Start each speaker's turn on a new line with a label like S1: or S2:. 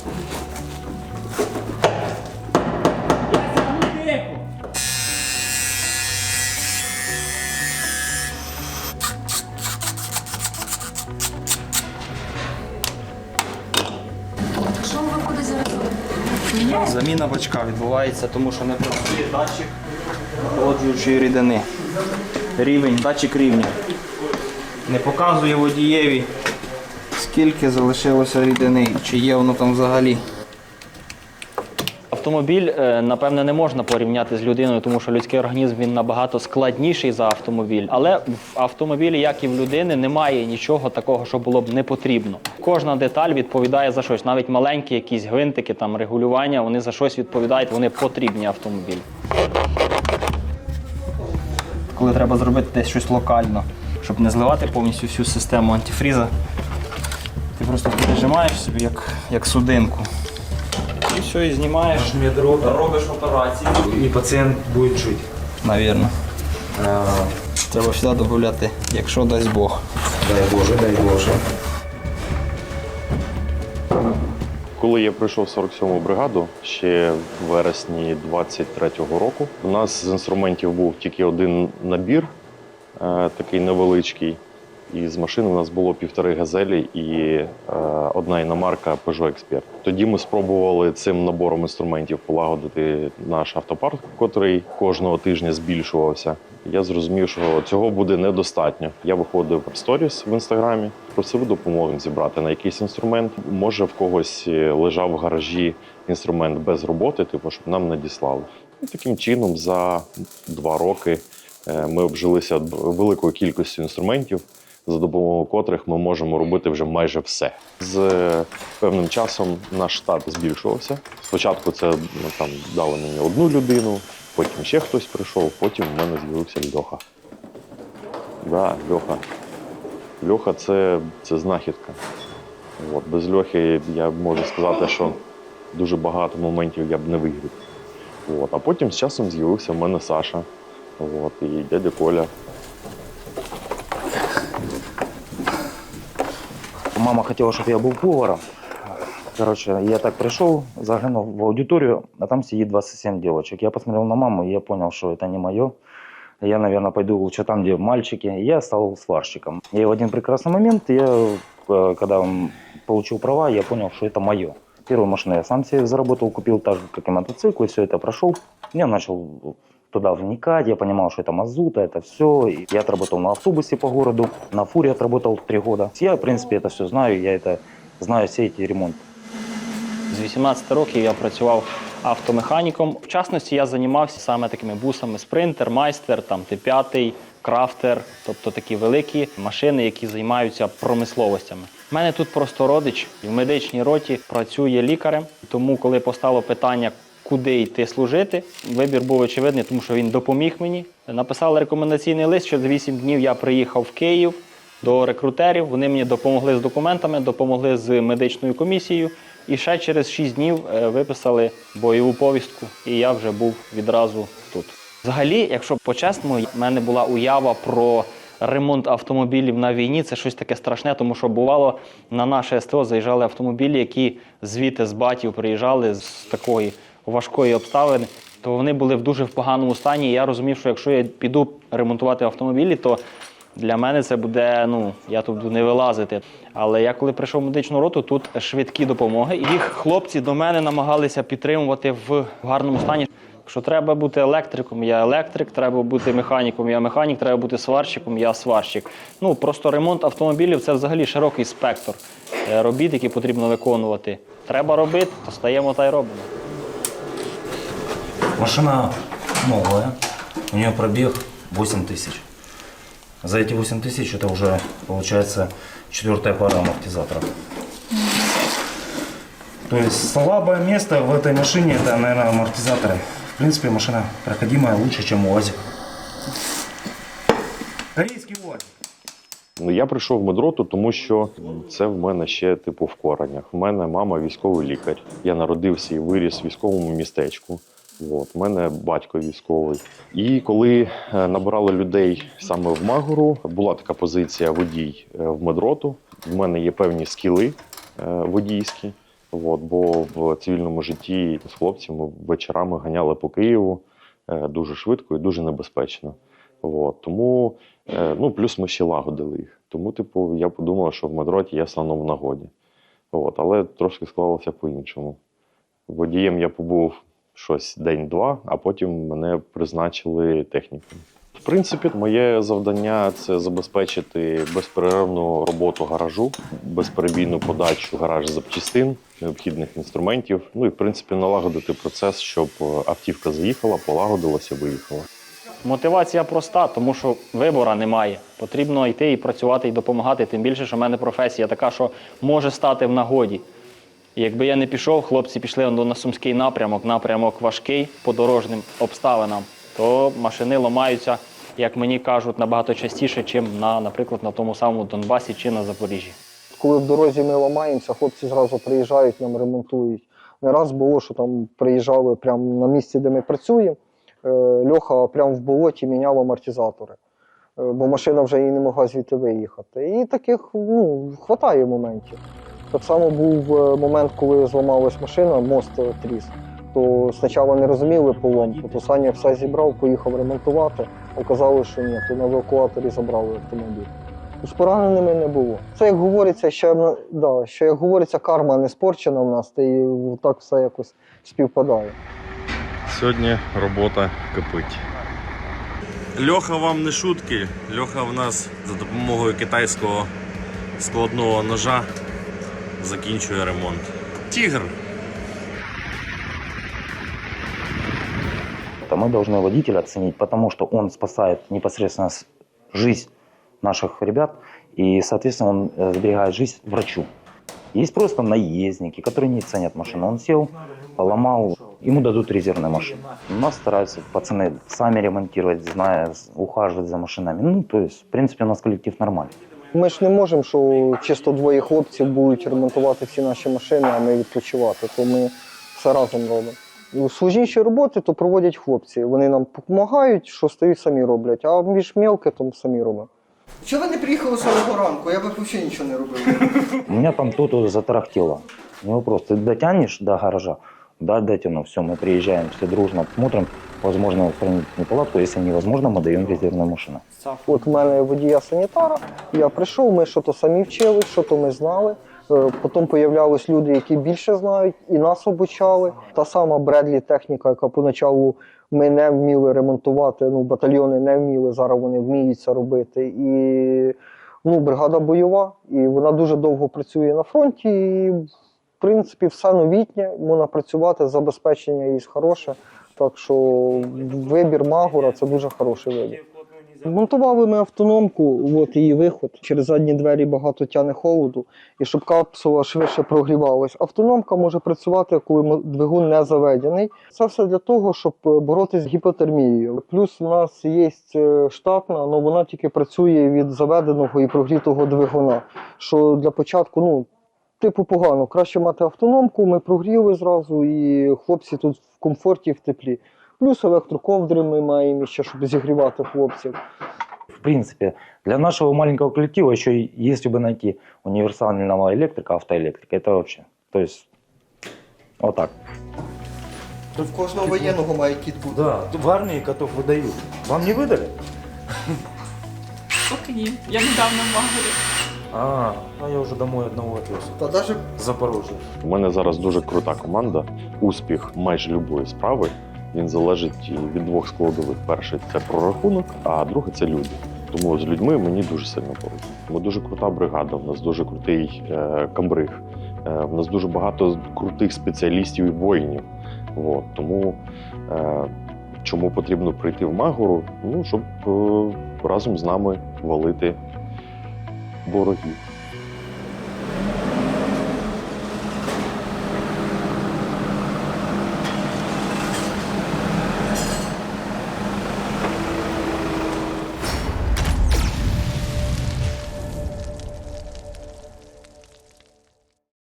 S1: Що ви куди зараз?
S2: Заміна бачка відбувається, тому що не працює датчик охолоджуючої рідини. Рівень, датчик рівня. Не показує водієві, скільки залишилося рідини, чи є воно там взагалі. Автомобіль, е, напевне, не можна порівняти з людиною, тому що людський організм він набагато складніший за автомобіль. Але в автомобілі, як і в людини, немає нічого такого, що було б не потрібно. Кожна деталь відповідає за щось. Навіть маленькі якісь гвинтики, там регулювання, вони за щось відповідають, вони потрібні автомобілю. Коли треба зробити десь щось локально, щоб не зливати повністю всю систему антифріза, ти просто прижимаєш собі як, як судинку. І все, і знімаєш. Робиш операцію.
S3: и пациент будет жить.
S2: Навірно. Треба завжди додати, якщо дасть Бог.
S3: Дай Боже, дай Боже.
S4: Коли я прийшов в 47-му бригаду ще в вересні 23-го року, у нас з інструментів був тільки один набір, е, такий невеличкий. І з машин у нас було півтори газелі і е, одна іномарка Peugeot Expert. Тоді ми спробували цим набором інструментів полагодити наш автопарк, котрий кожного тижня збільшувався. Я зрозумів, що цього буде недостатньо. Я виходив в сторіс в інстаграмі, просив допомоги зібрати на якийсь інструмент. Може, в когось е, лежав в гаражі інструмент без роботи, типу, щоб нам надіслали. І таким чином, за два роки е, ми обжилися великою кількістю інструментів, за допомогою котрих ми можемо робити вже майже все. З е, певним часом наш штат збільшувався. Спочатку це ну, там дали мені одну людину, потім ще хтось прийшов, потім в мене з'явився Льоха. Да, Льоха. Льоха це, це знахідка. От, без Льохи я можу сказати, що дуже багато моментів я б не вигрів. От. А потім з часом з'явився в мене Саша. От, і дядя Коля.
S5: Мама хотела, чтобы я был поваром. Короче, я так пришел, заглянул в аудиторию, а там сидит 27 девочек. Я посмотрел на маму, и я понял, что это не мое. Я, наверное, пойду лучше там, где мальчики. Я стал сварщиком. И в один прекрасный момент, я, э, когда м, получил права, я понял, что это мое. Первую машину я сам себе заработал, купил так же, как и мотоцикл, и все это прошел. Я начал туда вникать, я понимал, что это мазута, это все. И я отработал на автобусе по городу, на фуре отработал три года. Я, в принципе, это все знаю, я это знаю, все эти ремонты.
S2: З 18 років я працював автомеханіком. В частності я займався саме такими бусами спринтер, майстер, там Т5, крафтер, тобто такі великі машини, які займаються промисловостями. У мене тут просто родич в медичній роті працює лікарем. Тому, коли постало питання, куди йти служити, вибір був очевидний, тому що він допоміг мені. Написали рекомендаційний лист, що за 8 днів я приїхав в Київ до рекрутерів. Вони мені допомогли з документами, допомогли з медичною комісією. І ще через 6 днів е, виписали бойову повістку, і я вже був відразу тут. Взагалі, якщо по-чесному, в мене була уява про ремонт автомобілів на війні. Це щось таке страшне, тому що бувало на наше СТО заїжджали автомобілі, які звідти з батів приїжджали з такої важкої обставини. То вони були в дуже поганому стані. І я розумів, що якщо я піду ремонтувати автомобілі, то для мене це буде, ну, я тут буду не вилазити. Але я коли прийшов в медичну роту, тут швидкі допомоги. Їх хлопці до мене намагалися підтримувати в гарному стані. Якщо треба бути електриком, я електрик, треба бути механіком, я механік, треба бути сварщиком, я сварщик. Ну просто ремонт автомобілів це взагалі широкий спектр е, робіт, які потрібно виконувати. Треба робити, то стаємо та й робимо.
S3: Машина новая, у нее пробег 8 тысяч. За эти 8 тысяч это уже получается четвертая пара амортизаторов. То есть слабое место в этой машине это, наверное, амортизаторы. В принципе, машина проходимая лучше, чем УАЗик. Корейский УАЗик.
S4: Ну, я прийшов в медроту, тому що це в мене ще типу в коренях. У мене мама військовий лікар. Я народився і виріс в військовому містечку. От, мене батько військовий. І коли е, набирали людей саме в Магору, була така позиція водій е, в медроту. В мене є певні скіли е, водійські. От, бо в цивільному житті з хлопцями вечорами ганяли по Києву дуже швидко і дуже небезпечно. От, тому, ну, плюс ми ще лагодили їх. Тому, типу, я подумав, що в медроті я стану в нагоді. От, але трошки склалося по-іншому. Водієм я побув щось день-два, а потім мене призначили техніком. В принципі, моє завдання це забезпечити безперервну роботу гаражу, безперебійну подачу гараж запчастин, необхідних інструментів. Ну і в принципі налагодити процес, щоб е, автівка заїхала, полагодилася, виїхала.
S2: Мотивація проста, тому що вибора немає. Потрібно йти і працювати, і допомагати. Тим більше, що в мене професія така, що може стати в нагоді. Якби я не пішов, хлопці пішли ну, на сумський напрямок, напрямок важкий по дорожнім обставинам, то машини ламаються, як мені кажуть, набагато частіше, ніж на, наприклад, на тому самому Донбасі чи на Запоріжжі.
S6: Коли в дорозі ми ламаємося, хлопці зразу приїжджають, нам ремонтують. Не раз було, що там приїжджали прямо на місці, де ми працюємо. е, Льоха прямо в болоті міняв амортизатори, е, бо машина вже і не могла звідти виїхати. І таких ну, хватає моментів. Так само був е, момент, коли зламалась машина, мост е, тріс. То спочатку не розуміли поломку, то Саня все зібрав, поїхав ремонтувати. Оказалось, що ні, то на евакуаторі забрали автомобіль. З пораненими не було. Це як говориться, що, да, що як говориться, карма не спорчена в нас, та і так все якось співпадає.
S4: Сьогодні робота кипить.
S7: Льоха вам не шутки. Льоха в нас за допомогою китайського складного ножа закінчує ремонт. Тігр.
S5: Это мы должны водителя оценить, потому что он спасает непосредственно с- жизнь наших ребят, и, соответственно, он э, сберегает жизнь врачу. Есть просто наездники, которые не ценят машину. Он сел, поломал, ему дадут резервную машину. У нас стараются пацаны сами ремонтировать, зная, с- ухаживать за машинами. Ну, то есть, в принципе, у нас коллектив нормальный.
S6: Ми ж не можемо, що чисто двоє хлопців будуть ремонтувати всі наші машини, а ми відпочивати. То ми все разом робимо. У роботи то проводять хлопці. Вони нам допомагають, що стають самі роблять, а більш мелке, то самі робимо.
S8: Чого ви не приїхали з самого ранку? Я б взагалі нічого не робив.
S5: У меня там тут затарахтело. Не вопрос. Ты дотянешь до гаража? Да, дотяну. Все, мы приезжаем, все дружно смотрим. Возможно, устранить неполадку. Если невозможно, мы даем резервную машину.
S6: От в мене водія санітара, я прийшов, ми що то самі вчили, що то ми знали. Е, Потім появлялись люди, які більше знають, і нас обучали. Та сама Бредлі техніка, яка поначалу ми не вміли ремонтувати, ну, батальйони не вміли, зараз вони вміють це робити. І ну, бригада бойова, і вона дуже довго працює на фронті. І, принципі, все новітнє, можна працювати, забезпечення є хороше. Так що вибір Магура це дуже хороший вибір. Монтували ми автономку, от її виход. Через задні двері багато тяне холоду, і щоб капсула швидше прогрівалась. Автономка може працювати, коли двигун не заведений. Це все для того, щоб е, боротися з гіпотермією. Плюс у нас є е, штатна, але вона тільки працює від заведеного і прогрітого двигуна. Що для початку, ну, типу, погано. Краще мати автономку, ми прогріли зразу, і хлопці тут в комфорті, в теплі. Плюс електроковдри ми маємо ще, щоб зігрівати хлопців.
S5: В принципе, для нашего маленького коллектива еще и если бы найти универсального электрика, автоэлектрика, это вообще, то есть, вот так.
S8: То в кожного воєнного має кіт бути.
S5: Да, в армии котов выдают. Вам не выдали?
S1: Поки ні. Я недавно в Магорі.
S5: А, а я уже домой одного отвез.
S8: Та навіть
S5: Запорожье.
S4: У мене зараз дуже крута команда. Успіх майже любої справи він залежить від двох складових. Перший це прорахунок, а другий це люди. Тому з людьми мені дуже сильно повезло. Ми дуже крута бригада, в нас дуже крутий е, камбриг, е, в нас дуже багато крутих спеціалістів і воїнів. От, тому е, чому потрібно прийти в Магору? Ну, щоб е, разом з нами валити ворогів.